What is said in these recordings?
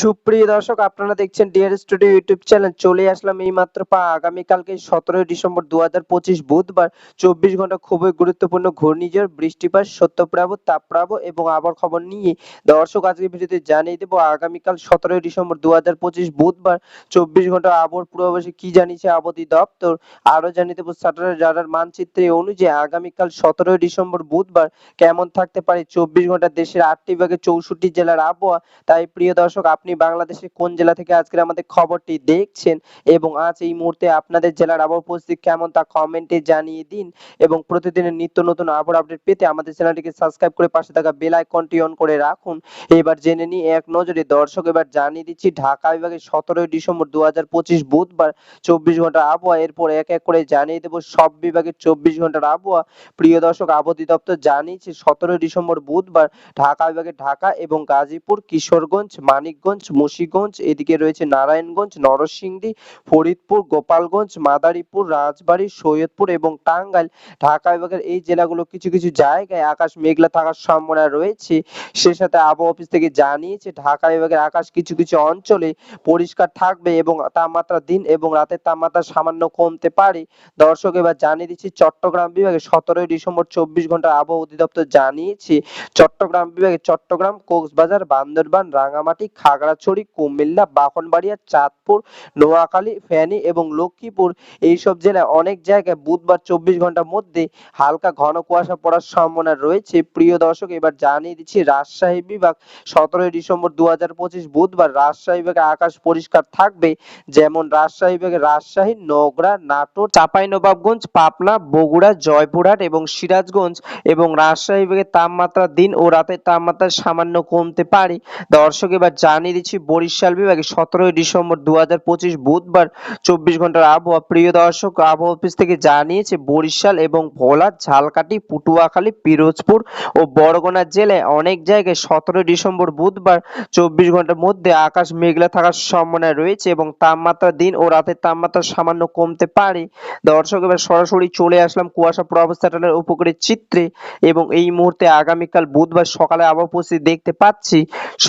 সুপ্রিয় দর্শক, আপনারা দেখছেন ডিয়ার স্টুডিও ইউটিউব চ্যানেল চলে আসলাম এই মাত্র পা আগামীকালকে সতেরোই ডিসেম্বর দু হাজার পঁচিশ বুধবার। চব্বিশ ঘণ্টা খুবই গুরুত্বপূর্ণ ঘূর্ণিঝড়, বৃষ্টিপাত সত্যপ্রাব তাপপ্রাব এবং আবহাওয়ার খবর নিয়ে দর্শক, আজকে ভিডিওতে জানিয়ে দেবো আগামীকাল সতেরোই ডিসেম্বর দু হাজার পঁচিশ বুধবার। চব্বিশ ঘণ্টা আবহাওয়ার পূর্বাভাসে কি জানিয়েছে আবহাওয়া দপ্তর? আরও জানিয়ে দেবো স্যাটেলাইট রাডার মানচিত্রে অনুযায়ী আগামীকাল সতেরোই ডিসেম্বর বুধবার কেমন থাকতে পারে? চব্বিশ ঘণ্টা দেশের আটটি ভাগে চৌষট্টি জেলার আবহাওয়া। তাই প্রিয় দর্শক, আপনি বাংলাদেশের কোন জেলা থেকে আজকের আমাদের খবরটি দেখছেন এবং আজ এই মুহূর্তে আপনাদের জেলার আবহাওয়া পরিস্থিতি কেমন তা কমেন্টে জানিয়ে দিন এবং প্রতিদিনের নিত্য নতুন আবহাওয়া আপডেট পেতে আমাদের চ্যানেলটিকে সাবস্ক্রাইব করে পাশে থাকা বেল আইকনটি অন করে রাখুন। এবার জেনে নিই এক নজরে দর্শক, এবার জানিয়ে দিচ্ছি ঢাকা বিভাগে সতেরোই ডিসেম্বর দু হাজার পঁচিশ বুধবার চব্বিশ ঘণ্টার আবহাওয়া। এরপর এক এক করে জানিয়ে দেবো সব বিভাগের চব্বিশ ঘণ্টার আবহাওয়া। প্রিয় দর্শক, আবহাওয়া দপ্তর জানিয়েছে সতেরোই ডিসেম্বর বুধবার ঢাকা বিভাগে ঢাকা এবং গাজীপুর, কিশোরগঞ্জ, মানিকগঞ্জ মুন্সিগঞ্জ, এদিকে রয়েছে নারায়ণগঞ্জ, নরসিংদী, ফরিদপুর, গোপালগঞ্জ, মাদারীপুর, রাজবাড়ী, সৈয়দপুর এবং টাঙ্গাইল। ঢাকা বিভাগের এই জেলাগুলো কিছু কিছু জায়গায় আকাশ মেঘলা থাকার সম্ভাবনা রয়েছে। সে সাথে আবহাওয়া অফিস থেকে জানিয়েছে, ঢাকা বিভাগের আকাশ কিছু কিছু অঞ্চলে পরিষ্কার থাকবে এবং তাপমাত্রা দিন এবং রাতের তাপমাত্রা সামান্য কমতে পারে। দর্শক, এবার জানিয়ে দিচ্ছি, চট্টগ্রাম বিভাগে সতেরোই ডিসেম্বর চব্বিশ ঘণ্টা আবহাওয়া অধিদপ্তর জানিয়েছে, চট্টগ্রাম বিভাগে চট্টগ্রাম, কক্সবাজার, বান্দরবান রাঙামাটি খাগড়াছড়ি কুমিল্লা, বাহনবাড়িয়া, চাঁদপুর, নোয়াখালী, ফেনী এবং লক্ষ্মীপুর এইসব জেলায় অনেক জায়গায় বুধবার চব্বিশ ঘণ্টার মধ্যে হালকা ঘন কুয়াশা পড়ার সম্ভাবনা রয়েছে। প্রিয় দর্শক, এবার জানিয়ে দিচ্ছি, রাজশাহী বিভাগ সতেরোই ডিসেম্বর দু হাজার পঁচিশ বুধবার রাজশাহী বিভাগে আকাশ পরিষ্কার থাকবে। যেমন রাজশাহী বিভাগে রাজশাহী, নগরা, নাটোর, চাঁপাইনবাবগঞ্জ, পাবনা, বগুড়া, জয়পুরহাট এবং সিরাজগঞ্জ এবং রাজশাহী বিভাগের তাপমাত্রা দিন ও রাতের তাপমাত্রা সামান্য কমতে পারে। দর্শক, এবার জানিয়ে দিচ্ছি বরিশাল বিভাগে সতেরোই ডিসেম্বর দু হাজার পঁচিশ বুধবার চব্বিশ ঘণ্টার আবহাওয়া। প্রিয় দর্শক, আবহাওয়া অফিস থেকে জানিয়েছে বরিশাল এবং ভোলা ঝালকাঠি, পটুয়াখালী, পিরোজপুর ও বরগুনা জেলায় অনেক জায়গায় সতেরোই ডিসেম্বর বুধবার চব্বিশ ঘণ্টার মধ্যে আকাশ মেঘলা থাকার সম্ভাবনা রয়েছে এবং তাপমাত্রা দিন ও রাতের তাপমাত্রা সামান্য কমতে পারে। দর্শক, এবার সরাসরি চলে আসলাম কুয়াশা প্রভাব স্যাটেলাইট উপগ্রহের চিত্রে এবং এই মুহূর্তে আগামীকাল বুধবার সকালে আবহাওয়া পরিস্থিতি দেখতে পাচ্ছি।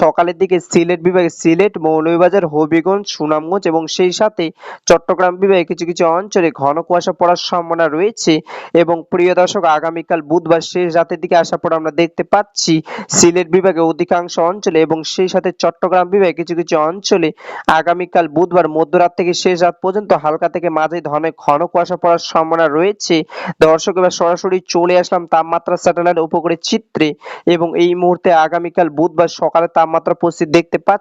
সকালের দিকে সিলেট বিভাগে সিলেট, মৌলভীবাজার, হবিগঞ্জ, সুনামগঞ্জ এবং সেই সাথে চট্টগ্রাম বিভাগে কিছু কিছু অঞ্চলে ঘন কুয়াশা পড়ার সম্ভাবনা রয়েছে এবং প্রিয় দর্শক, আগামীকাল বুধবার শেষ রাতের দিকে আসার পর আমরা দেখতে পাচ্ছি সিলেট বিভাগে অধিকাংশ অঞ্চলে এবং সেই সাথে চট্টগ্রাম বিভাগে কিছু কিছু অঞ্চলে আগামীকাল বুধবার মধ্যরাত থেকে শেষ রাত পর্যন্ত হালকা থেকে মাঝে ধরনের ঘন কুয়াশা পড়ার সম্ভাবনা রয়েছে। দর্শক, এবার সরাসরি চলে আসলাম তাপমাত্রা স্যাটেলাইট উপগ্রহের চিত্রে এবং এই মুহূর্তে আগামীকাল বুধবার সকালে তাপমাত্রা পরিস্থিতি দেখতে পাচ্ছি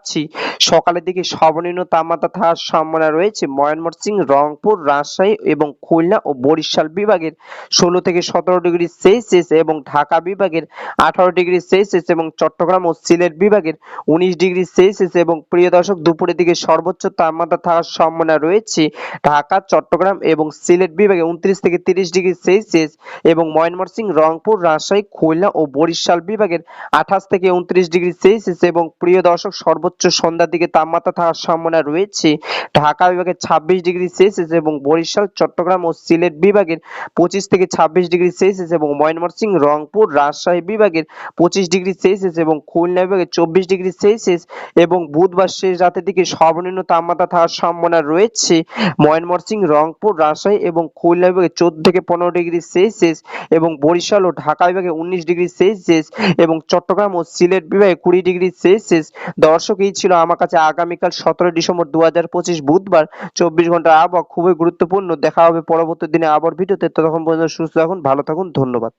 সকালের দিকে সর্বনিম্ন তাপমাত্রা থাকার সম্ভাবনা রয়েছে ময়মনসিংহ, রংপুর, রাজশাহী এবং খুলনা ও বরিশাল বিভাগের ষোলো থেকে সতেরো ডিগ্রি সেলসিয়াস এবং ঢাকা বিভাগের আঠারো ডিগ্রি সেলসিয়াস এবং চট্টগ্রাম ও সিলেট বিভাগের উনিশ ডিগ্রি সেলসিয়াস এবং প্রিয় দর্শক, দুপুরের দিকে সর্বোচ্চ তাপমাত্রা থাকার সম্ভাবনা রয়েছে ঢাকা, চট্টগ্রাম এবং সিলেট বিভাগে উনত্রিশ থেকে তিরিশ ডিগ্রি সেলসিয়াস এবং ময়মনসিংহ, রংপুর, রাজশাহী, খুলনা ও বরিশাল বিভাগের আঠাশ থেকে উনত্রিশ ডিগ্রি সেলসিয়াস এবং প্রিয় দর্শক, সর্বোচ্চ সন্ধ্যার দিকে তাপমাত্রা থাকার সম্ভাবনা রয়েছে। ঢাকা বিভাগে ছাব্বিশ ডিগ্রি সেলসিয়াস এবং বরিশাল, চট্টগ্রাম ও সিলেট বিভাগের পঁচিশ থেকে ছাব্বিশ ডিগ্রি সেলসিয়াস এবং ময়মনসিংহ, রংপুর, রাজশাহী বিভাগের পঁচিশ ডিগ্রি সেলসিয়াস এবং খুলনা বিভাগে চব্বিশ ডিগ্রি সেলসিয়াস এবং বুধবার শেষ রাতের দিকে সর্বনিম্ন তাপমাত্রা থাকার সম্ভাবনা রয়েছে। ময়মনসিংহ, রংপুর, রাজশাহী এবং খুলনা বিভাগে চোদ্দ থেকে পনেরো ডিগ্রি সেলসিয়াস এবং বরিশাল ও ঢাকা বিভাগে উনিশ ডিগ্রি সেলসিয়াস এবং চট্টগ্রাম ও সিলেট বিভাগে কুড়ি ডিগ্রি সেলসিয়াস। দর্শক এই ছিল আমার কাছে আগামীকাল সতেরো ডিসেম্বর দু হাজার পঁচিশ বুধবার চব্বিশ ঘণ্টার আবহাওয়া খুবই গুরুত্বপূর্ণ। দেখা হবে পরবর্তী দিনে আবার ভিডিওতে। ততক্ষণ পর্যন্ত সুস্থ থাকুন, ভালো থাকুন, ধন্যবাদ।